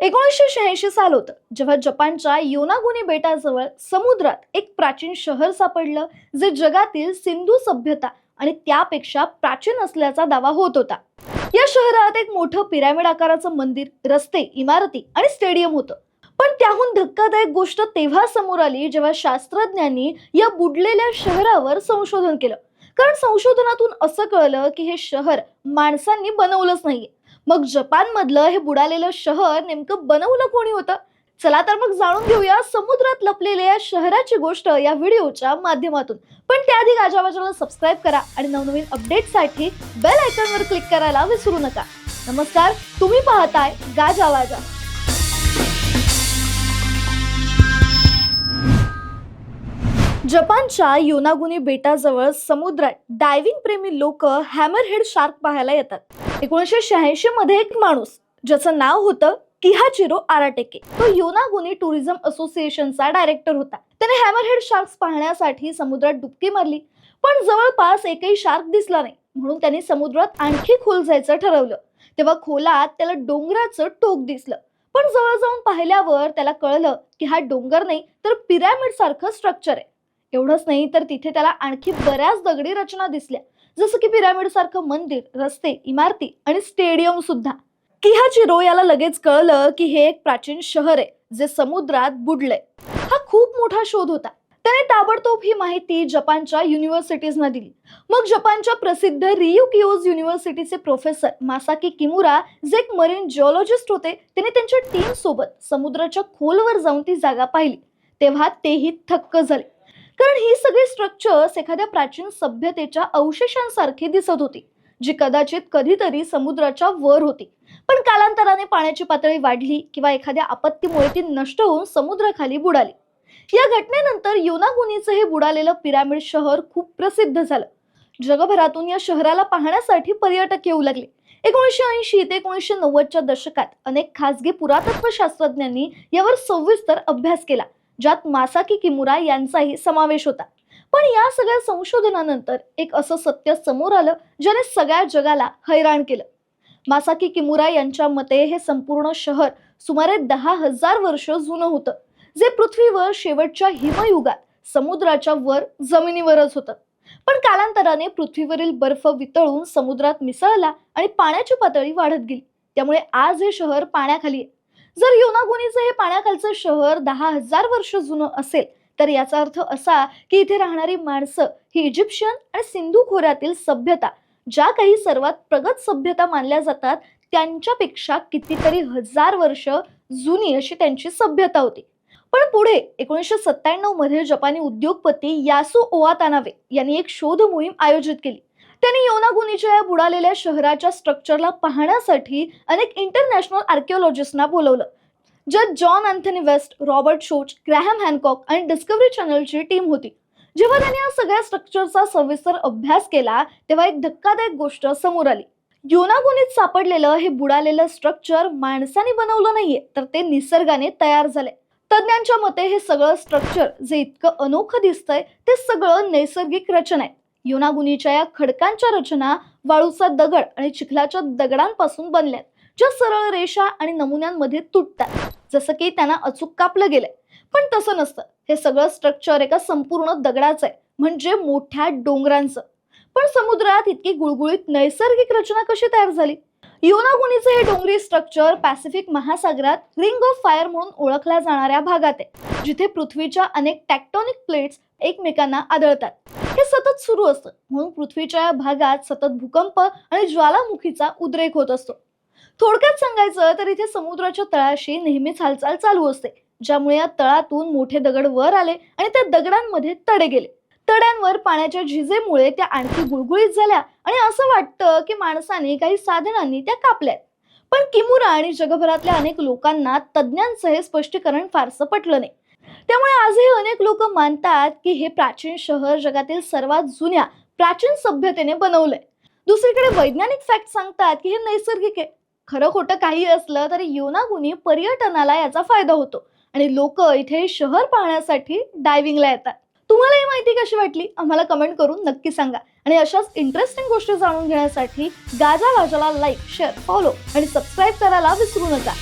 एकोणीसशे शहाऐंशी साल होतं. जेव्हा जपानच्या योनागुनी बेटाजवळ समुद्रात एक प्राचीन शहर सापडलं जे जगातील सिंधू सभ्यता आणि त्यापेक्षा प्राचीन असल्याचा दावा होत होता. या शहरात एक मोठं पिरामिड आकाराचं मंदिर रस्ते इमारती आणि स्टेडियम होतं. पण त्याहून धक्कादायक गोष्ट तेव्हा समोर आली जेव्हा शास्त्रज्ञांनी या बुडलेल्या शहरावर संशोधन केलं. कारण संशोधनातून असं कळलं की हे शहर माणसांनी बनवलंच नाहीये. मग जपानमधलं हे बुडालेलं शहर नेमकं बनवलं कोणी होतं? चला तर मग जाणून घेऊया समुद्रात लपलेल्या या शहराची गोष्ट या व्हिडिओच्या माध्यमातून. पण त्याआधी गाजावाजाला सबस्क्राईब करा आणि नवनवीन अपडेटसाठी बेल आयकॉनवर क्लिक करायला विसरू नका. नमस्कार तुम्ही पाहताय गाजावाजा जपानच्या योनागुनी बेटाजवळ समुद्रात डायव्हिंग प्रेमी लोक हॅमरहेड शार्क पाहायला येतात. एकोणीसशे शहाऐंशी मध्ये एक माणूस ज्याचं नाव होतं किहाचिरो आराटेके. तो योनागुनी टुरिझम असोसिएशनचा डायरेक्टर होता. त्याने हॅमरहेड शार्क्स पाहण्यासाठी समुद्रात डुबकी मारली पण जवळपास एकही शार्क दिसला नाही म्हणून त्यांनी समुद्रात आणखी खोल जायचं ठरवलं. तेव्हा खोलात त्याला डोंगराचं टोक दिसलं. पण जवळ जाऊन पाहिल्यावर त्याला कळलं की हा डोंगर नाही तर पिरॅमिड सारखं स्ट्रक्चर आहे. एवढंच नाही तर तिथे त्याला आणखी बऱ्याच दगडी रचना दिसल्या. जसं की पिरामिड सारखं मंदिर रस्ते इमारती आणि स्टेडियम सुद्धा. किहाचिरो याला लगेच कळलं की हे एक प्राचीन शहर आहे जे समुद्रात बुडलंय. हा खूप मोठा शोध होता. त्याने ताबडतोब ही माहिती जपानच्या युनिव्हर्सिटीजना दिली. मग जपानच्या प्रसिद्ध रियू किओज युनिव्हर्सिटीचे प्रोफेसर मासाकी किमुरा जे एक मरीन जिओलॉजिस्ट होते त्याने त्यांच्या टीम सोबत समुद्राच्या खोलवर जाऊन ती जागा पाहिली. तेव्हा तेही थक्क झाले. कारण ही सगळी स्ट्रक्चर्स एखाद्या प्राचीन सभ्यतेच्या अवशेषांसारखी दिसत होती जी कदाचित कधीतरी समुद्राच्या वर होती. पण कालांतराने पाण्याची पातळी वाढली किंवा एखाद्या आपत्तीमुळे ती नष्ट होऊन समुद्राखाली बुडाली. या घटनेनंतर योनागुनीचं हे बुडालेलं पिरामिड शहर खूप प्रसिद्ध झालं. जगभरातून या शहराला पाहण्यासाठी पर्यटक येऊ लागले. एकोणीसशे ऐंशी ते एकोणीसशे नव्वदच्या दशकात अनेक खासगी पुरातत्व शास्त्रज्ञांनी यावर सविस्तर अभ्यास केला. ज्यात मासाकी किमुरा यांचाही समावेश होता. पण या सगळ्या संशोधनानंतर एक असं सत्य समोर आलं ज्याने सगळ्या जगाला हैराण केलं. मासाकी किमुरा यांच्या मते हे संपूर्ण शहर सुमारे दहा हजार वर्ष जुनं होतं जे पृथ्वीवर शेवटच्या हिमयुगात समुद्राच्या वर जमिनीवरच होतं. पण कालांतराने पृथ्वीवरील बर्फ वितळून समुद्रात मिसळला आणि पाण्याची पातळी वाढत गेली. त्यामुळे आज हे शहर पाण्याखाली आहे. जर योनागुनीचं हे पाण्याखालचं शहर दहा हजार वर्ष जुनं असेल तर याचा अर्थ असा की इथे राहणारी माणसं ही इजिप्शियन आणि सिंधू खोऱ्यातील सभ्यता ज्या काही सर्वात प्रगत सभ्यता मानल्या जातात त्यांच्यापेक्षा कितीतरी हजार वर्ष जुनी अशी त्यांची सभ्यता होती. पण पुढे एकोणीसशे सत्त्याण्णवमध्ये जपानी उद्योगपती यासू ओवातानावे यांनी एक शोध मोहीम आयोजित केली. त्यांनी योनागुनीच्या या बुडालेल्या शहराच्या स्ट्रक्चरला पाहण्यासाठी अनेक इंटरनॅशनल आर्किओलॉजिस्टना बोलवलं. ज्यात जॉन अँथनी वेस्ट रॉबर्ट शोच ग्रॅहम हॅनकॉक आणि डिस्कवरी चॅनलची टीम होती. जेव्हा त्यांनी या सगळ्या स्ट्रक्चरचा सविस्तर अभ्यास केला तेव्हा एक धक्कादायक गोष्ट समोर आली. योनागुनीत सापडलेलं हे बुडालेलं स्ट्रक्चर माणसाने बनवलं नाहीये तर ते निसर्गाने तयार झाले. तज्ज्ञांच्या मते हे सगळं स्ट्रक्चर जे इतकं अनोखं दिसतंय ते सगळं नैसर्गिक रचना आहे. युनागुनीच्या या खडकांच्या रचना वाळूचा दगड आणि चिखलाच्या दगडांपासून बनल्यात ज्या सरळ रेषा आणि नमुन्यांमध्ये तुटतात जसं की त्यांना अचूक कापलं गेलंय. पण तसं नसतं. हे सगळं स्ट्रक्चर एका संपूर्ण दगडाचं आहे म्हणजे मोठ्या डोंगरांचं. पण समुद्रात इतकी गुळगुळीत नैसर्गिक रचना कशी तयार झाली? युनागुनीचं हे डोंगरी स्ट्रक्चर पॅसिफिक महासागरात रिंग ऑफ फायर म्हणून ओळखल्या जाणाऱ्या भागात आहे जिथे पृथ्वीच्या अनेक टॅक्टॉनिक प्लेट्स एकमेकांना आदळतात. हे सतत सुरू असतं. म्हणून पृथ्वीच्या या भागात सतत भूकंप आणि ज्वालामुखीचा उद्रेक होत असतो. थोडक्यात सांगायचं तर इथे समुद्राच्या तळाशी नेहमीच हालचाल चालू असते ज्यामुळे या तळातून मोठे दगड वर आले आणि त्या दगडांमध्ये तडे गेले. तड्यांवर पाण्याच्या झिजेमुळे त्या आणखी गुळगुळीत झाल्या आणि असं वाटतं की माणसाने काही साधनांनी त्या कापल्यात. पण किमुरा आणि जगभरातल्या अनेक लोकांना तज्ज्ञांचं हे स्पष्टीकरण फारसं पटलं नाही. त्यामुळे आजही अनेक लोक मानतात की हे प्राचीन शहर जगातील सर्वात जुन्या प्राचीन सभ्यतेने बनवलंय. दुसरीकडे वैज्ञानिक फॅक्ट सांगतात की हे नैसर्गिक आहे. खरं खोटं काही असलं तरी योनागुनी पर्यटनाला याचा फायदा होतो आणि लोक इथे शहर पाहण्यासाठी डायव्हिंगला येतात. तुम्हाला ही माहिती कशी वाटली? आम्हाला कमेंट करून नक्की सांगा. आणि अशाच इंटरेस्टिंग गोष्टी जाणून घेण्यासाठी गाजा वाजाला लाईक शेअर फॉलो आणि सबस्क्राईब करायला विसरू नका.